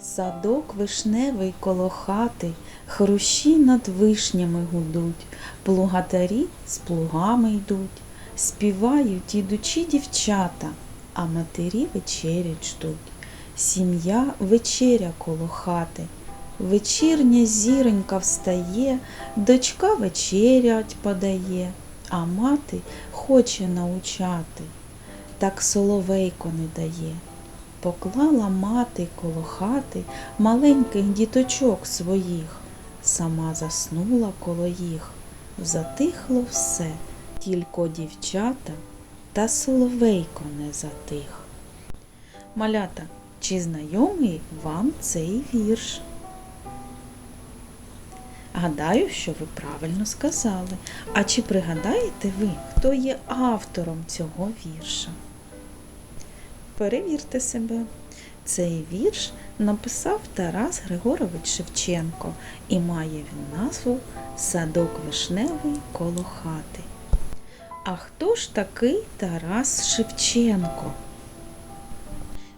Садок вишневий коло хати, хрущі над вишнями гудуть, плугатарі з плугами йдуть, співають ідучі дівчата, а матері вечерять ждуть. Сім'я вечеря коло хати, вечірня зіронька встає, дочка вечерять подає, а мати хоче научати, так соловейко не дає. Поклала мати коло хати маленьких діточок своїх, сама заснула коло їх. Затихло все, тільки дівчата та соловейко не затих. Малята, чи знайомий вам цей вірш? Гадаю, що ви правильно сказали. А чи пригадаєте ви, хто є автором цього вірша? Перевірте себе. Цей вірш написав Тарас Григорович Шевченко і має він назву Садок вишневий коло хати. А хто ж такий Тарас Шевченко?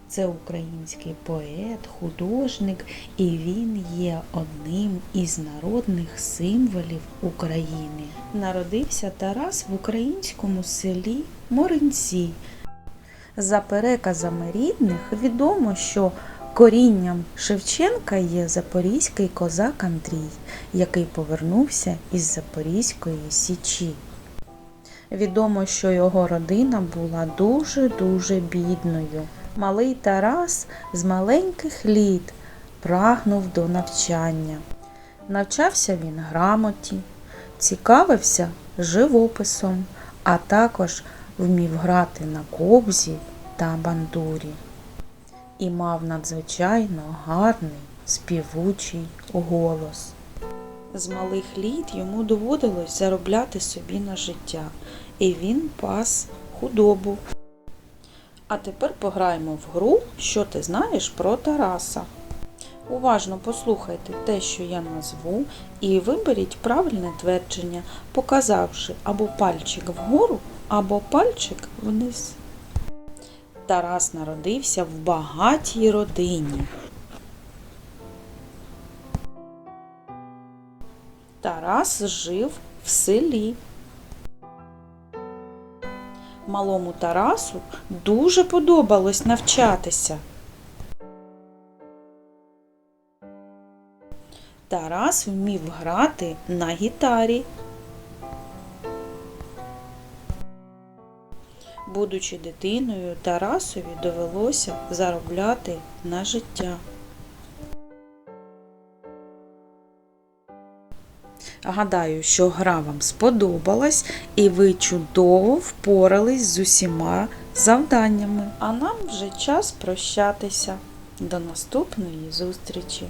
Це український поет, художник, і він є одним із народних символів України. Народився Тарас в українському селі Моринці. За переказами рідних відомо, що корінням Шевченка є запорізький козак Андрій, який повернувся із Запорізької Січі. Відомо, що його родина була дуже-дуже бідною. Малий Тарас з маленьких літ прагнув до навчання. Навчався він грамоті, цікавився живописом, а також вмів грати на кобзі та бандурі і мав надзвичайно гарний співучий голос. З малих літ йому доводилось заробляти собі на життя, і він пас худобу. А тепер пограємо в гру, що ти знаєш про Тараса. Уважно послухайте те, що я назву, і виберіть правильне твердження, показавши або пальчик вгору, або пальчик вниз. Тарас народився в багатій родині. Тарас жив в селі. Малому Тарасу дуже подобалось навчатися. Тарас вмів грати на гітарі. Будучи дитиною, Тарасові довелося заробляти на життя. Гадаю, що гра вам сподобалась і ви чудово впорались з усіма завданнями. А нам вже час прощатися. До наступної зустрічі!